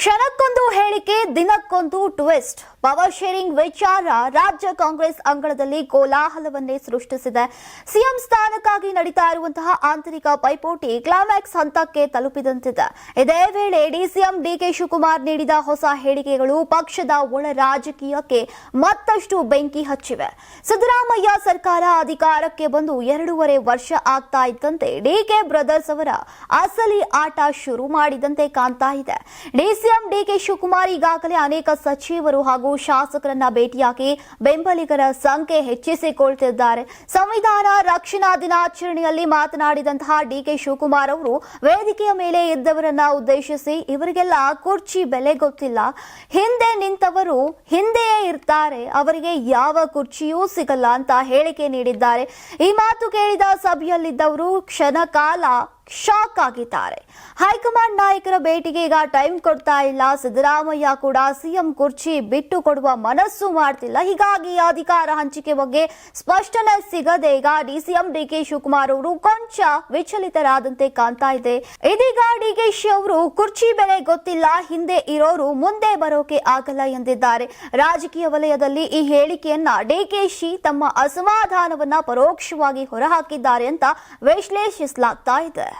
ಕ್ಷಣಕ್ಕೊಂದು ಹೇಳಿಕೆ, ದಿನಕ್ಕೊಂದು twist power sharing ವಿಚಾರ ರಾಜ್ಯ ಕಾಂಗ್ರೆಸ್ ಅಂಗಳದಲ್ಲಿ ಕೋಲಾಹಲವನ್ನೇ ಸೃಷ್ಟಿಸಿದೆ. ಸಿಎಂ ಸ್ಥಾನಕ್ಕಾಗಿ ನಡೀತಾ ಇರುವಂತಹ ಆಂತರಿಕ ಪೈಪೋಟಿ ಕ್ಲೈಮ್ಯಾಕ್ಸ್ ಹಂತಕ್ಕೆ ತಲುಪಿದಂತಿದೆ. ಇದೇ ವೇಳೆ ಡಿಸಿಎಂ ಡಿಕೆ ಶಿವಕುಮಾರ್ ನೀಡಿದ ಹೊಸ ಹೇಳಿಕೆಗಳು ಪಕ್ಷದ ಒಳ ರಾಜಕೀಯಕ್ಕೆ ಮತ್ತಷ್ಟು ಬೆಂಕಿ ಹಚ್ಚಿವೆ. ಸಿದ್ದರಾಮಯ್ಯ ಸರ್ಕಾರ ಅಧಿಕಾರಕ್ಕೆ ಬಂದು ಎರಡೂವರೆ ವರ್ಷ ಆಗ್ತಾ ಇದ್ದಂತೆ ಡಿಕೆ ಬ್ರದರ್ಸ್ ಅವರ ಅಸಲಿ ಆಟ ಶುರು ಮಾಡಿದಂತೆ ಕಾಣ್ತಾ ಇದೆ. ಡಿಸಿಎಂ ಡಿಕೆ ಶಿವಕುಮಾರ್ ಈಗಾಗಲೇ ಅನೇಕ ಸಚಿವರು ಹಾಗೂ ಶಾಸಕರನ್ನ ಭೇಟಿಯಾಗಿ ಬೆಂಬಲಿಗರ ಸಂಖ್ಯೆ ಹೆಚ್ಚಿಸಿಕೊಳ್ತಿದ್ದಾರೆ. ಸಂವಿಧಾನ ರಕ್ಷಣಾ ದಿನಾಚರಣೆಯಲ್ಲಿ ಮಾತನಾಡಿದಂತಹ ಡಿಕೆ ಶಿವಕುಮಾರ್ ಅವರು ವೇದಿಕೆಯ ಮೇಲೆ ಇದ್ದವರನ್ನ ಉದ್ದೇಶಿಸಿ ಇವರಿಗೆಲ್ಲ ಕುರ್ಚಿ ಬೆಲೆ ಗೊತ್ತಿಲ್ಲ. ಹಿಂದೆ ನಿಂತವರು ಹಿಂದೆಯೇ ಇರ್ತಾರೆ. ಅವರಿಗೆ ಯಾವ ಕುರ್ಚಿಯೂ ಸಿಗಲ್ಲ ಅಂತ ಹೇಳಿಕೆ ನೀಡಿದ್ದಾರೆ. ಈ ಮಾತು ಕೇಳಿದ ಸಭೆಯಲ್ಲಿದ್ದವರು ಕ್ಷಣ ಕಾಲ ಶಾಕ್ ಆಗಿದ್ದಾರೆ. ಹೈಕಮಾಂಡ್ ನಾಯಕರ ಭೇಟಿಗೆ ಈಗ ಟೈಮ್ ಕೊಡ್ತಾ ಇಲ್ಲ. ಸಿದ್ದರಾಮಯ್ಯ ಕೂಡ ಸಿಎಂ ಕುರ್ಚಿ ಬಿಟ್ಟು ಕೊಡುವ ಮನಸ್ಸು ಮಾಡ್ತಿಲ್ಲ. ಹೀಗಾಗಿ ಅಧಿಕಾರ ಹಂಚಿಕೆ ಬಗ್ಗೆ ಸ್ಪಷ್ಟನೆ ಸಿಗದೆ ಈಗ ಡಿಸಿಎಂ ಡಿಕೆ ಶಿವಕುಮಾರ್ ಅವರು ಕೊಂಚ ವಿಚಲಿತರಾದಂತೆ ಕಾಣ್ತಾ ಇದೆ. ಇದೀಗ ಡಿಕೆಶಿ ಅವರು ಕುರ್ಚಿ ಬೆಲೆ ಗೊತ್ತಿಲ್ಲ. ಹಿಂದೆ ಇರೋರು ಮುಂದೆ ಬರೋಕೆ ಆಗಲ್ಲ ಎಂದಿದ್ದಾರೆ. ರಾಜಕೀಯ ವಲಯದಲ್ಲಿ ಈ ಹೇಳಿಕೆಯನ್ನ ಡಿಕೆಶಿ ತಮ್ಮ ಅಸಮಾಧಾನವನ್ನ ಪರೋಕ್ಷವಾಗಿ ಹೊರಹಾಕಿದ್ದಾರೆ ಅಂತ ವಿಶ್ಲೇಷಿಸಲಾಗ್ತಾ ಇದೆ.